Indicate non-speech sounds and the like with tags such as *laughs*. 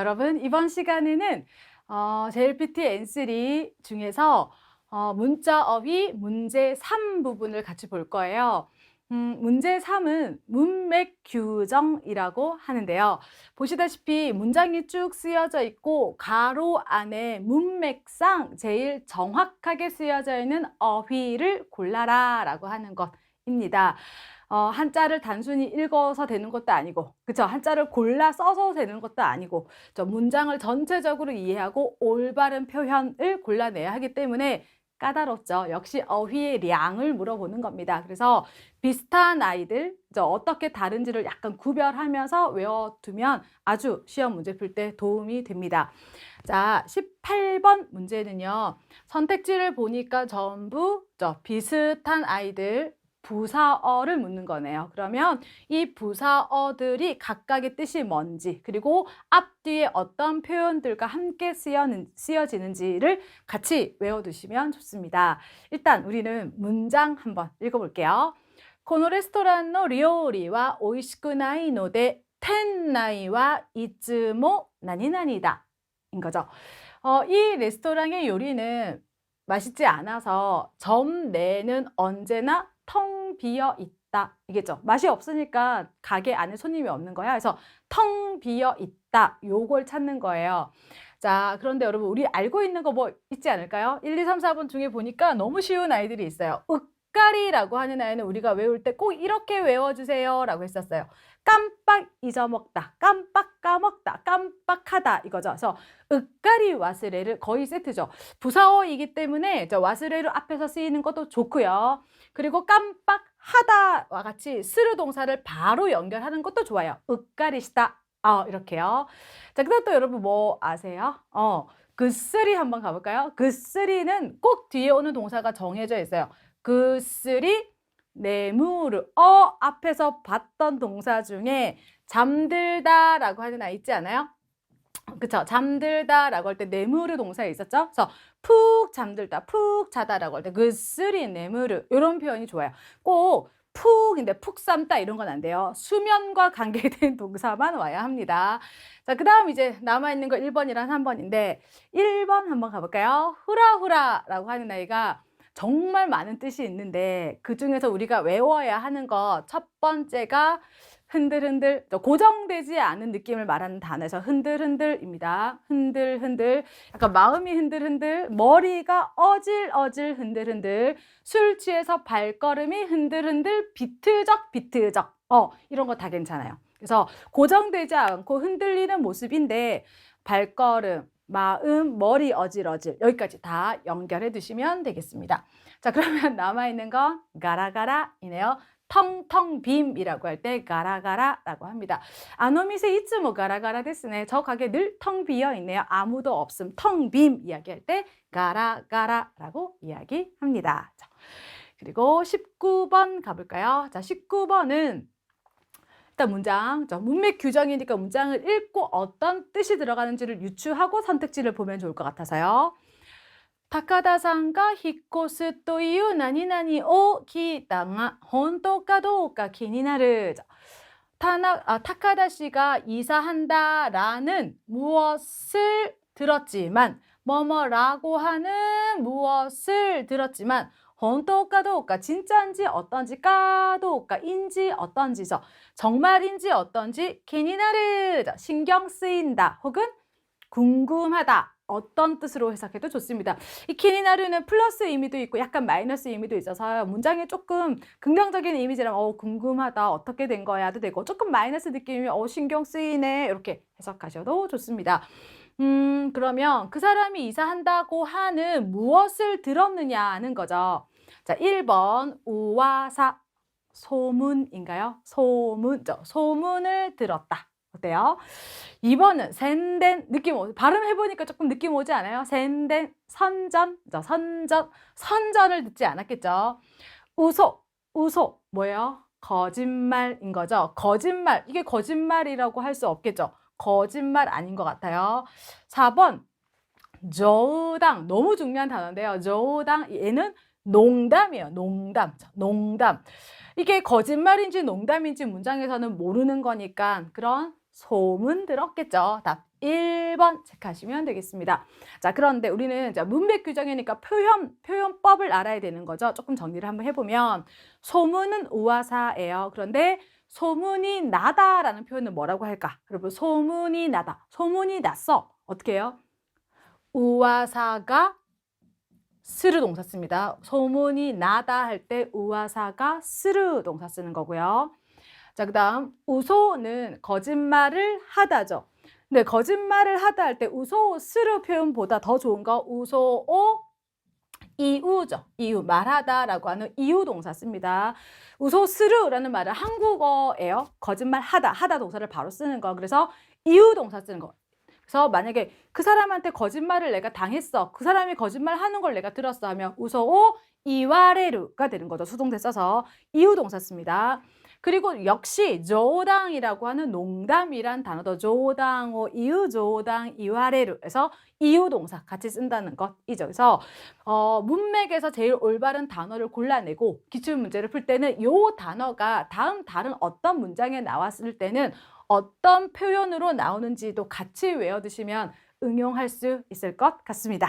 여러분, 이번 시간에는 어, JLPT N3 중에서 어, 문자 어휘 문제 3 부분을 같이 볼 거예요. 음, 문제 3은 문맥 규정이라고 하는데요. 보시다시피 문장이 쭉 쓰여져 있고 가로 안에 문맥상 제일 정확하게 쓰여져 있는 어휘를 골라라 라고 하는 것입니다. 어, 한자를 단순히 읽어서 되는 것도 아니고, 그쵸? 한자를 골라 써서 되는 것도 아니고, 저 문장을 전체적으로 이해하고 올바른 표현을 골라내야 하기 때문에 까다롭죠. 역시 어휘의 량을 물어보는 겁니다. 그래서 비슷한 아이들, 저 어떻게 다른지를 약간 구별하면서 외워두면 아주 시험 문제 풀 때 도움이 됩니다. 자, 18번 문제는요. 선택지를 보니까 전부 저 비슷한 아이들, 부사어를 묻는 거네요. 그러면 이 부사어들이 각각의 뜻이 뭔지, 그리고 앞뒤에 어떤 표현들과 함께 쓰여는, 쓰여지는지를 같이 외워두시면 좋습니다. 일단 우리는 문장 한번 읽어볼게요. このレストランの料理は美味しくないので、店内はいつも何々だ. 인 거죠. 어, 이 레스토랑의 요리는 맛있지 않아서 점 내는 언제나 텅 비어 있다. 이겠죠. 맛이 없으니까 가게 안에 손님이 없는 거야. 그래서 텅 비어 있다. 요걸 찾는 거예요. 자, 그런데 여러분, 우리 알고 있는 거 뭐 있지 않을까요? 1, 2, 3, 4번 중에 보니까 너무 쉬운 아이들이 있어요. 으까리라고 하는 아이는 우리가 외울 때 꼭 이렇게 외워주세요. 라고 했었어요. 깜빡 잊어먹다, 깜빡 까먹다, 깜빡하다 이거죠. 그래서 으까리 와스레를 거의 세트죠. 부사어이기 때문에 저 와스레를 앞에서 쓰이는 것도 좋고요. 그리고 깜빡하다와 같이 스르 동사를 바로 연결하는 것도 좋아요. 으까리시다. 어, 이렇게요. 자, 그 다음 또 여러분 뭐 아세요? 어, 그 쓰리 한번 가볼까요? 그 쓰리는 꼭 뒤에 오는 동사가 정해져 있어요. 그 쓰리 내무르 어 앞에서 봤던 동사 중에 잠들다 라고 하는 아이 있지 않아요? 그쵸 잠들다 라고 할 때 내무르 동사에 있었죠? 그래서 푹 잠들다 푹 자다 라고 할 때 그 쓰리 내무르 이런 표현이 좋아요. 꼭 푹인데 푹 삶다 이런 건 안 돼요. 수면과 관계된 *laughs* 동사만 와야 합니다. 자, 그 다음 이제 남아있는 거 1번이랑 3번인데 1번 한번 가볼까요? 후라후라라고 하는 아이가 정말 많은 뜻이 있는데 그 중에서 우리가 외워야 하는 것 첫 번째가 흔들흔들 고정되지 않은 느낌을 말하는 단어에서 흔들흔들입니다. 흔들흔들 약간 마음이 흔들흔들 머리가 어질어질 흔들흔들 술 취해서 발걸음이 흔들흔들 비트적 비트적 어 이런 거 다 괜찮아요. 그래서 고정되지 않고 흔들리는 모습인데 발걸음 마음, 머리 어질어질 여기까지 다 연결해 두시면 되겠습니다. 자 그러면 *laughs* 남아있는 건 가라가라이네요. 텅텅 빔이라고 할 때 가라가라라고 합니다. 아노미세 이츠모 가라가라 데스네. 저 가게 늘 텅 비어 있네요. 아무도 없음 텅 빔 이야기할 때 가라가라라고 이야기합니다. 자, 그리고 19번 가볼까요? 자 19번은 일단 문장, 문맥 규정이니까 문장을 읽고 어떤 뜻이 들어가는지를 유추하고 선택지를 보면 좋을 것 같아서요. 타카다상가 히코스 또 이유 나니나니 오 기다가 혼토가 도가 기니나르 타나 아, 타카다 씨가 이사한다라는 무엇을 들었지만 뭐뭐라고 하는 무엇을 들었지만 本当까 도우까 진짜인지 어떤지 까도우까 인지 어떤지죠. 정말인지 어떤지 기니나르죠. 신경 쓰인다 혹은 궁금하다 어떤 뜻으로 해석해도 좋습니다. 이 키니나르는 플러스 의미도 있고 약간 마이너스 의미도 있어서 문장에 조금 긍정적인 이미지라면 어 궁금하다 어떻게 된 거야도 되고 조금 마이너스 느낌이면 어 신경 쓰이네 이렇게 해석하셔도 좋습니다. 음 그러면 그 사람이 이사한다고 하는 무엇을 들었느냐 하는 거죠. 자 1번 우와 사 소문인가요? 소문, 소문을 들었다. 어때요? 2번은 센덴 느낌 오 발음 해보니까 조금 느낌 오지 않아요? 센덴 선전 선전 선전을 듣지 않았겠죠? 우소 우소 뭐예요? 거짓말인 거죠. 거짓말 이게 거짓말이라고 할 수 없겠죠. 거짓말 아닌 것 같아요. 4번 저우당 너무 중요한 단어인데요. 저우당 얘는 농담이에요. 농담 농담 이게 거짓말인지 농담인지 문장에서는 모르는 거니까 그런 소문 들었겠죠. 답 1번 체크하시면 되겠습니다. 자, 그런데 우리는 자, 문맥 규정이니까 표현, 표현법을 알아야 되는 거죠. 조금 정리를 한번 해보면 소문은 우화사예요. 그런데 소문이 나다라는 표현은 뭐라고 할까? 여러분, 소문이 나다. 소문이 났어. 어떻게 해요? 우화사가 스르 동사 씁니다. 소문이 나다 할 때 우화사가 스르 동사 쓰는 거고요. 자, 그 다음 우소는 거짓말을 하다죠. 네, 거짓말을 하다 할 때 우소 스르 표현보다 더 좋은 거 우소오 이우죠. 이우 말하다라고 하는 이우 동사 씁니다. 우소 스르라는 말은 한국어예요. 거짓말 하다 하다 동사를 바로 쓰는 거. 그래서 이우 동사 쓰는 거. 그래서 만약에 그 사람한테 거짓말을 내가 당했어. 그 사람이 거짓말 하는 걸 내가 들었어 하면 우소오 이와레루가 되는 거죠. 수동태 써서 이우 동사 씁니다. 그리고 역시 조당이라고 하는 농담이란 단어도 조당오 이유 조당 이와레루에서 이유 동사 같이 쓴다는 것이죠. 그래서 어, 문맥에서 제일 올바른 단어를 골라내고 기출 문제를 풀 때는 요 단어가 다음 다른 어떤 문장에 나왔을 때는 어떤 표현으로 나오는지도 같이 외워두시면 응용할 수 있을 것 같습니다.